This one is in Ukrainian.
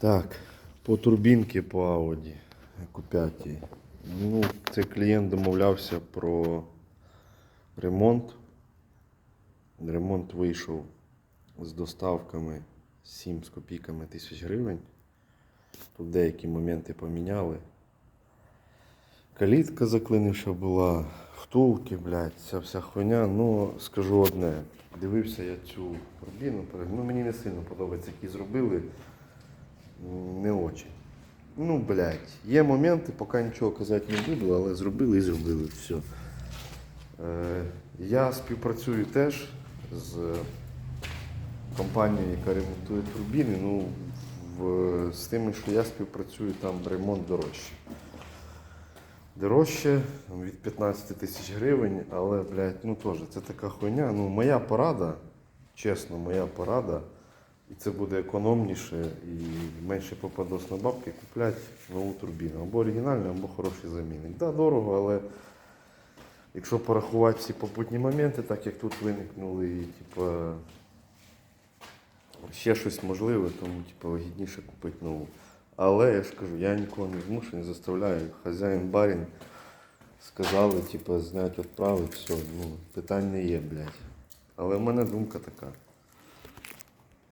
Так, по турбінки по Audi Q5. Ну, цей клієнт домовлявся про ремонт. Ремонт вийшов з доставками 7 з копійками тисяч гривень. Тут деякі моменти поміняли. Калітка заклинивша була, втулки, блядь, ця вся хуйня. Ну, скажу одне. Дивився я цю турбіну, ну мені не сильно подобається, які зробили. Ну, блядь, є моменти, поки нічого казати не буду, але зробили і зробили все. Е, я співпрацюю теж з компанією, яка ремонтує турбіни. Ну, в, з тими, що я співпрацюю, там ремонт дорожче. Дорожче від 15 тисяч гривень, але, блядь, ну теж це така хуйня. Ну, моя порада, чесно, моя порада, і це буде економніше і менше попадос на бабки, куплять нову турбіну. Або оригінальну, або хороший замінник. Да, дорого, але якщо порахувати всі попутні моменти, так як тут виникнули, і типа, ще щось можливе, тому типа, вигідніше купити нову. Але я ж кажу, я нікого не змушую, не заставляю. Хазяїн барін сказали, типу, зняти відправити, все, ну, питань не є, блядь. Але в мене думка така.